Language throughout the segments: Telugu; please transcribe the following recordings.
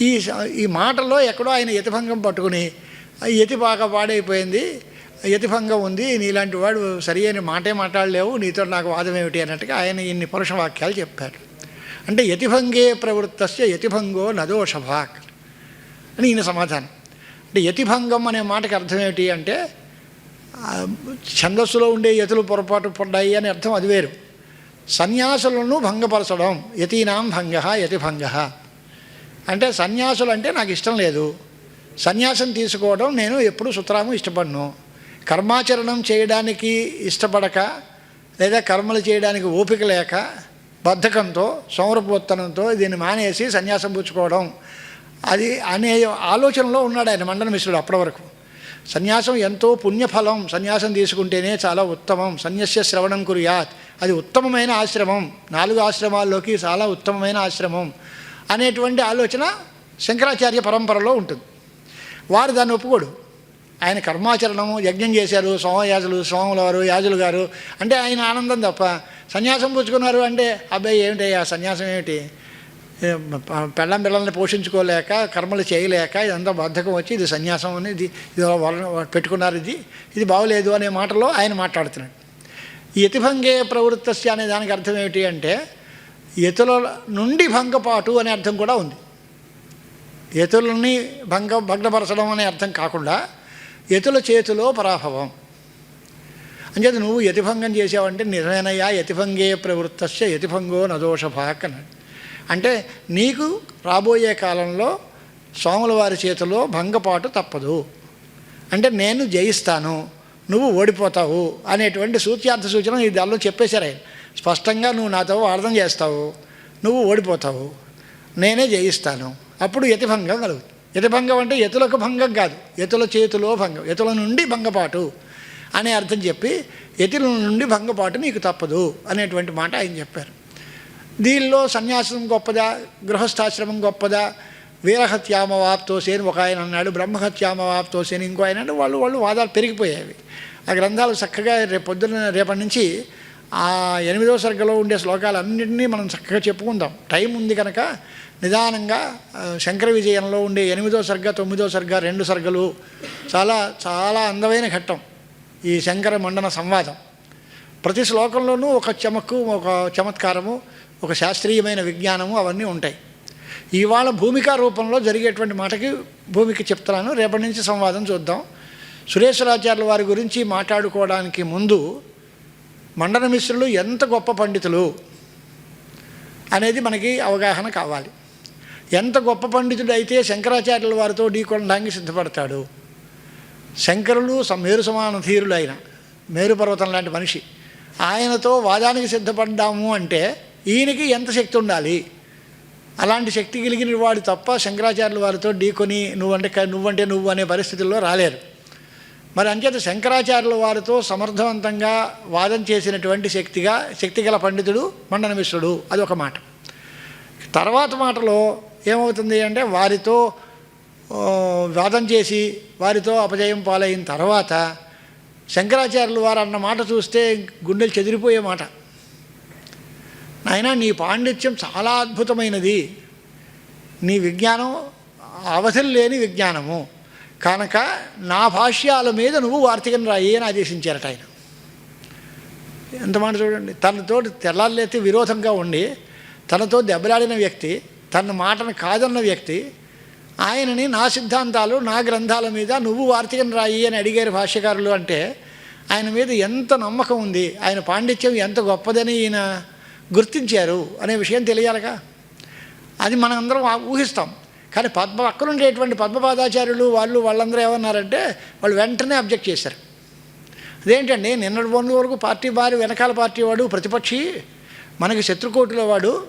ఈ ఈ మాటల్లో ఎక్కడో ఆయన యతిభంగం పట్టుకుని యతి బాగా పాడైపోయింది యతిభంగం ఉంది నీలాంటి వాడు సరి అయిన మాటే మాట్లాడలేవు నీతో నాకు వాదం ఏమిటి అన్నట్టుగా ఆయన ఇన్ని పురుష వాక్యాలు చెప్పారు. అంటే యతిభంగే ప్రవృత్తస్య యతిభంగో నదోషభాక్ అని ఈయన సమాధానం. అంటే యతిభంగం అనే మాటకి అర్థం ఏమిటి అంటే ఛందస్సులో ఉండే యతులు పొరపాటు పడ్డాయి అని అర్థం అది వేరు. సన్యాసులను భంగపరచడం యతీనాం భంగ యతిభంగ. అంటే సన్యాసులు అంటే నాకు ఇష్టం లేదు. సన్యాసం తీసుకోవడం నేను ఎప్పుడు సుతరాము ఇష్టపడను. కర్మాచరణం చేయడానికి ఇష్టపడక లేదా కర్మలు చేయడానికి ఓపిక లేక బద్ధకంతో సౌరపోత్తనంతో దీన్ని మానేసి సన్యాసం పుచ్చుకోవడం. అది అనే ఆలోచనలో ఉన్నాడు ఆయన మండన మిశ్రుడు అప్పటి వరకు సన్యాసం ఎంతో పుణ్యఫలం. సన్యాసం తీసుకుంటేనే చాలా ఉత్తమం. సన్యస్య శ్రవణం కురియాత్. అది ఉత్తమమైన ఆశ్రమం. నాలుగు ఆశ్రమాల్లోకి చాలా ఉత్తమమైన ఆశ్రమం. అనేటువంటి ఆలోచన శంకరాచార్య పరంపరలో ఉంటుంది. వారు దాన్ని ఒప్పుకోడు. ఆయన కర్మాచరణము యజ్ఞం చేశారు సోమయాజులు సోముల వారు యాజులు గారు అంటే ఆయన ఆనందం తప్ప సన్యాసం పుచ్చుకున్నారు అంటే అబ్బాయి ఏమిటయ్యా సన్యాసం ఏమిటి? పెళ్ళం పిల్లల్ని పోషించుకోలేక కర్మలు చేయలేక ఇదంతా బద్ధకం వచ్చి ఇది సన్యాసం అని ఇది ఇది పెట్టుకున్నారు ఇది ఇది బాగోలేదు అనే మాటలో ఆయన మాట్లాడుతున్నాడు. యతిభంగే ప్రవృత్తస్య అనే దానికి అర్థం ఏమిటి అంటే యతుల నుండి భంగపాటు అనే అర్థం కూడా ఉంది. యతులని భంగ భగ్నపరచడం అనే అర్థం కాకుండా యతుల చేతిలో పరాభవం. అంచేత నువ్వు యతిభంగం చేసావంటే నిజమేనయ్యా యతిభంగే ప్రవృత్తస్య యతిభంగో నదోష భాక్ అంటే నీకు రాబోయే కాలంలో స్వాముల వారి చేతిలో భంగపాటు తప్పదు. అంటే నేను జయిస్తాను నువ్వు ఓడిపోతావు అనేటువంటి సూచ్యార్థ సూచన ఈ దానిలో చెప్పేశారు ఆయన. స్పష్టంగా నువ్వు నాతో వాదన చేస్తావు నువ్వు ఓడిపోతావు నేనే జయిస్తాను. అప్పుడు యతిభంగం కలుగుతుంది. యతిభంగం అంటే ఎతులకు భంగం కాదు ఎతుల చేతిలో భంగం ఎతుల నుండి భంగపాటు అనే అర్థం చెప్పి యతుల నుండి భంగపాటు నీకు తప్పదు అనేటువంటి మాట ఆయన చెప్పారు. దీనిలో సన్యాసం గొప్పదా గృహస్థాశ్రమం గొప్పదా వీరహత్యామవాప్తోసి అని ఒక ఆయన అన్నాడు బ్రహ్మహత్యామవాప్తోసి అని ఇంకో ఆయన అంటే వాళ్ళు వాళ్ళు వాదాలు పెరిగిపోయేవి ఆ గ్రంథాలు చక్కగా రేపు పొద్దున్న రేపటి నుంచి ఆ ఎనిమిదో సర్గలో ఉండే శ్లోకాలన్నింటినీ మనం చక్కగా చెప్పుకుందాం. టైం ఉంది కనుక నిదానంగా శంకర విజయంలో ఉండే ఎనిమిదో సర్గ తొమ్మిదో సర్గ రెండు సర్గలు చాలా చాలా అందమైన ఘట్టం ఈ శంకర మండన సంవాదం. ప్రతి శ్లోకంలోనూ ఒక చమక్కు ఒక చమత్కారము ఒక శాస్త్రీయమైన విజ్ఞానము అవన్నీ ఉంటాయి. ఇవాళ భూమికా రూపంలో జరిగేటువంటి మాటకి భూమికి చెప్తున్నాను. రేపటి నుంచి సంవాదం చూద్దాం. సురేశ్వరాచార్యుల వారి గురించి మాట్లాడుకోవడానికి ముందు మండన మిశ్రులు ఎంత గొప్ప పండితులు అనేది మనకి అవగాహన కావాలి. ఎంత గొప్ప పండితుడు అయితే శంకరాచార్యుల వారితో ఢీకొనడానికి సిద్ధపడతాడు. శంకరులు స- మేరు సమాన ధీరులు ఆయన మేరు పర్వతం లాంటి మనిషి. ఆయనతో వాదానికి సిద్ధపడ్డాము అంటే ఈయనకి ఎంత శక్తి ఉండాలి? అలాంటి శక్తి కలిగిన వాడు తప్ప శంకరాచార్యుల వారితో ఢీకొని నువ్వంటే నువ్వంటే నువ్వు అనే పరిస్థితుల్లో రాలేరు. మరి అంచేత శంకరాచార్యుల వారితో సమర్థవంతంగా వాదం చేసినటువంటి శక్తిగా శక్తిగల పండితుడు మండన మిశ్రుడు. అది ఒక మాట. తర్వాత మాటలో ఏమవుతుంది అంటే వారితో వాదం చేసి వారితో అపజయం పాలైన తర్వాత శంకరాచార్యులు వారు అన్న మాట చూస్తే గుండెలు చెదిరిపోయే మాట. నాయన నీ పాండిత్యం చాలా అద్భుతమైనది. నీ విజ్ఞానం అవసరం లేని విజ్ఞానము. కనుక నా భాష్యాల మీద నువ్వు వార్తికం రాయి అని ఆదేశించారట ఆయన. ఎంతమంది చూడండి. తనతో తెల్లారులైతే విరోధంగా ఉండి తనతో దెబ్బలాడిన వ్యక్తి తన మాటను కాదన్న వ్యక్తి ఆయనని నా సిద్ధాంతాలు నా గ్రంథాల మీద నువ్వు వార్తికం రాయి అని అడిగారు భాష్యకారులు అంటే ఆయన మీద ఎంత నమ్మకం ఉంది ఆయన పాండిత్యం ఎంత గొప్పదని ఈయన గుర్తించారు అనే విషయం తెలియాలిగా? అది మనం అందరం ఊహిస్తాం. కానీ పద్మ పక్కన ఉండేటువంటి పద్మపాదాచార్యులు వాళ్ళు వాళ్ళందరూ ఏమన్నారంటే వాళ్ళు వెంటనే అబ్జెక్ట్ చేశారు. అదేంటండి నిన్నటి మొన్న వరకు పార్టీ వారి వెనకాల పార్టీ వాడు ప్రతిపక్షి మనకి శత్రుకోటిలో వాడు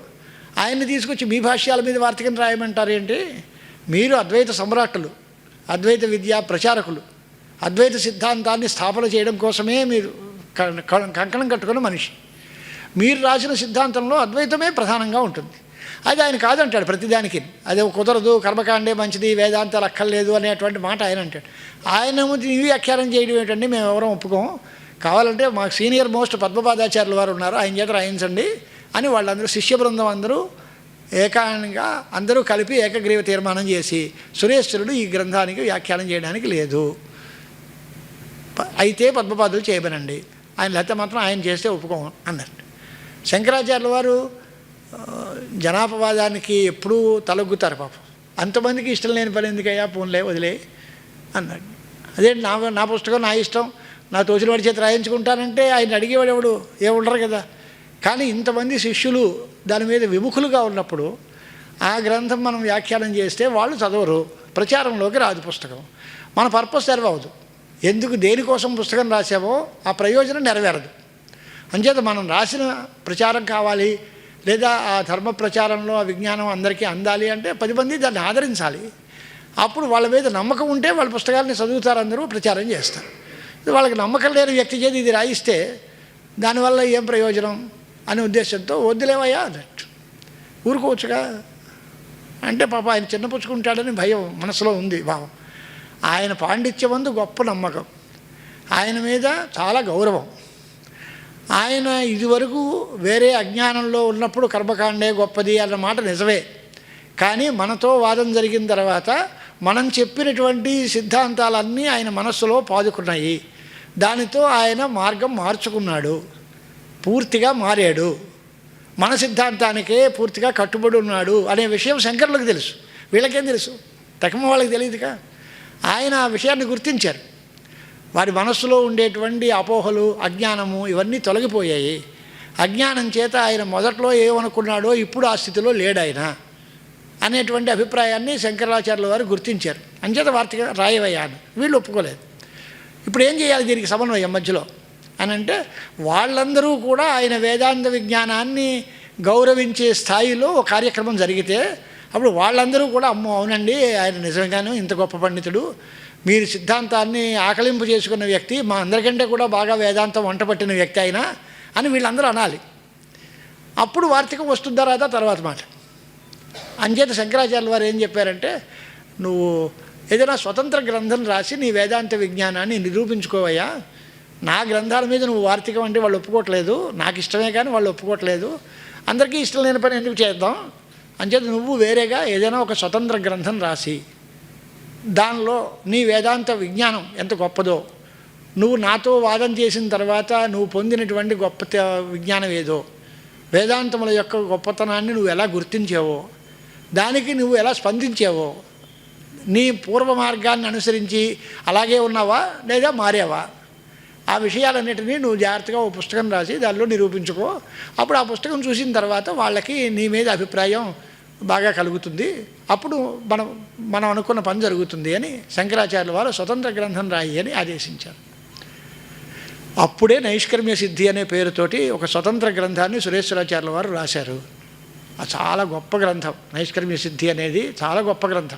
ఆయన్ని తీసుకొచ్చి మీ భాష్యాల మీద వార్తకం రాయమంటారేంటి మీరు అద్వైత సమ్రాట్లు అద్వైత విద్యా ప్రచారకులు అద్వైత సిద్ధాంతాన్ని స్థాపన చేయడం కోసమే మీరు క- కంకణం కట్టుకున్న మనిషి. మీరు రాసిన సిద్ధాంతంలో అద్వైతమే ప్రధానంగా ఉంటుంది. అది ఆయన కాదంటాడు ప్రతిదానికి. అది కుదరదు కర్మకాండే మంచిది వేదాంతాలు అక్కర్లేదు అనేటువంటి మాట ఆయన అంటాడు. ఆయన ఇవి వ్యాఖ్యానం చేయడం ఏంటండి మేము ఎవరం ఒప్పుకోం. కావాలంటే మాకు సీనియర్ మోస్ట్ పద్మపాదాచార్యులు వారు ఉన్నారు ఆయన చేత రాయించండి అని వాళ్ళందరూ శిష్య బృందం అందరూ ఏకాంగా అందరూ కలిపి ఏకగ్రీవ తీర్మానం చేసి సురేశ్వరుడు ఈ గ్రంథానికి వ్యాఖ్యానం చేయడానికి లేదు. అయితే పద్మపాదులు చేయబనండి. ఆయన లేకపోతే మాత్రం ఆయన చేస్తే ఒప్పుకోం అన్నారు శంకరాచార్యుల వారు జనాపవాదానికి ఎప్పుడూ తలొగ్గుతారు పాపం. అంతమందికి ఇష్టం లేని పని ఎందుకయ్యా? పోన్లే వదిలే అన్నాడు. అదే నా నా పుస్తకం నా ఇష్టం నా తోచిన వాడి చేతి రాయించుకుంటానంటే ఆయన అడిగేవాడు ఎవడు? ఏముండరు కదా. కానీ ఇంతమంది శిష్యులు దాని మీద విముఖులుగా ఉన్నప్పుడు ఆ గ్రంథం మనం వ్యాఖ్యానం చేస్తే వాళ్ళు చదవరు. ప్రచారంలోకి రాదు పుస్తకం. మన పర్పస్ నెరవేరదు ఎందుకు దేనికోసం పుస్తకం రాసామో ఆ ప్రయోజనం నెరవేరదు. అంచేత మనం రాసిన ప్రచారం కావాలి లేదా ఆ ధర్మ ప్రచారంలో ఆ విజ్ఞానం అందరికీ అందాలి అంటే పది మంది దాన్ని ఆదరించాలి. అప్పుడు వాళ్ళ మీద నమ్మకం ఉంటే వాళ్ళ పుస్తకాలని చదువుతారు అందరూ ప్రచారం చేస్తారు. వాళ్ళకి నమ్మకం లేని వ్యక్తి చేతి ఇది రాయిస్తే దానివల్ల ఏం ప్రయోజనం అనే ఉద్దేశంతో వద్దులేవయ్యా అన్నట్టు. ఊరుకోవచ్చుగా. అంటే పాప ఆయన చిన్నపుచ్చుకుంటాడని భయం మనసులో ఉంది భావం. ఆయన పాండిత్యమందు గొప్ప నమ్మకం. ఆయన మీద చాలా గౌరవం. ఆయన ఇదివరకు వేరే అజ్ఞానంలో ఉన్నప్పుడు కర్మకాండే గొప్పది అన్న మాట నిజమే. కానీ మనతో వాదం జరిగిన తర్వాత మనం చెప్పినటువంటి సిద్ధాంతాలన్నీ ఆయన మనస్సులో పాదుకున్నాయి. దానితో ఆయన మార్గం మార్చుకున్నాడు. పూర్తిగా మారాడు. మన సిద్ధాంతానికే పూర్తిగా కట్టుబడి ఉన్నాడు అనే విషయం శంకరులకు తెలుసు. వీళ్ళకేం తెలుసు? తకమ వాళ్ళకి తెలియదుగా? ఆయన ఆ విషయాన్ని గుర్తించారు. వారి మనస్సులో ఉండేటువంటి అపోహలు అజ్ఞానము ఇవన్నీ తొలగిపోయాయి. అజ్ఞానం చేత ఆయన మొదట్లో ఏమనుకున్నాడో ఇప్పుడు ఆ స్థితిలో లేడు ఆయన అనేటువంటి అభిప్రాయాన్ని శంకరాచార్యుల వారు గుర్తించారు. అంచేత వార్తగా రాయవయ్యా అని వీళ్ళు ఒప్పుకోలేదు. ఇప్పుడు ఏం చేయాలి దీనికి సమన్వయం మధ్యలో? అని అంటే వాళ్ళందరూ కూడా ఆయన వేదాంత విజ్ఞానాన్ని గౌరవించే స్థాయిలో ఒక కార్యక్రమం జరిగితే అప్పుడు వాళ్ళందరూ కూడా అమ్మో అవునండి ఆయన నిజంగానే ఇంత గొప్ప పండితుడు మీరు సిద్ధాంతాన్ని ఆకలింపు చేసుకున్న వ్యక్తి మా అందరికంటే కూడా బాగా వేదాంతం వంట పట్టిన వ్యక్తి అయినా అని వీళ్ళందరూ అనాలి. అప్పుడు వార్తకం వస్తుందా రాదా? తర్వాత మాట. అంచేత శంకరాచార్యుల వారు ఏం చెప్పారంటే నువ్వు ఏదైనా స్వతంత్ర గ్రంథం రాసి నీ వేదాంత విజ్ఞానాన్ని నిరూపించుకోవయ్యా. నా గ్రంథాల మీద నువ్వు వార్తికం అంటే వాళ్ళు ఒప్పుకోవట్లేదు. నాకు ఇష్టమే కానీ వాళ్ళు ఒప్పుకోవట్లేదు. అందరికీ ఇష్టం లేని పని ఎందుకు చేద్దాం? అంచేత నువ్వు వేరేగా ఏదైనా ఒక స్వతంత్ర గ్రంథం రాసి దానిలో నీ వేదాంత విజ్ఞానం ఎంత గొప్పదో. నువ్వు నాతో వాదం చేసిన తర్వాత నువ్వు పొందినటువంటి గొప్ప విజ్ఞానం ఏదో. వేదాంతముల యొక్క గొప్పతనాన్ని నువ్వు ఎలా గుర్తించావో దానికి నువ్వు ఎలా స్పందించావో నీ పూర్వ మార్గాన్ని అనుసరించి అలాగే ఉన్నావా లేదా మారావా? ఆ విషయాలన్నిటినీ నువ్వు జాగ్రత్తగా ఓ పుస్తకం రాసి దానిలో నిరూపించుకో. అప్పుడు ఆ పుస్తకం చూసిన తర్వాత వాళ్ళకి నీ మీద అభిప్రాయం బాగా కలుగుతుంది. అప్పుడు మనం మనం అనుకున్న పని జరుగుతుంది అని శంకరాచార్యుల వారు స్వతంత్ర గ్రంథం రాయి అని ఆదేశించారు. అప్పుడే నైష్కర్మ్య సిద్ధి అనే పేరుతోటి ఒక స్వతంత్ర గ్రంథాన్ని సురేశ్వరాచార్యుల వారు రాశారు. చాలా గొప్ప గ్రంథం. నైష్కర్మ్య సిద్ధి అనేది చాలా గొప్ప గ్రంథం.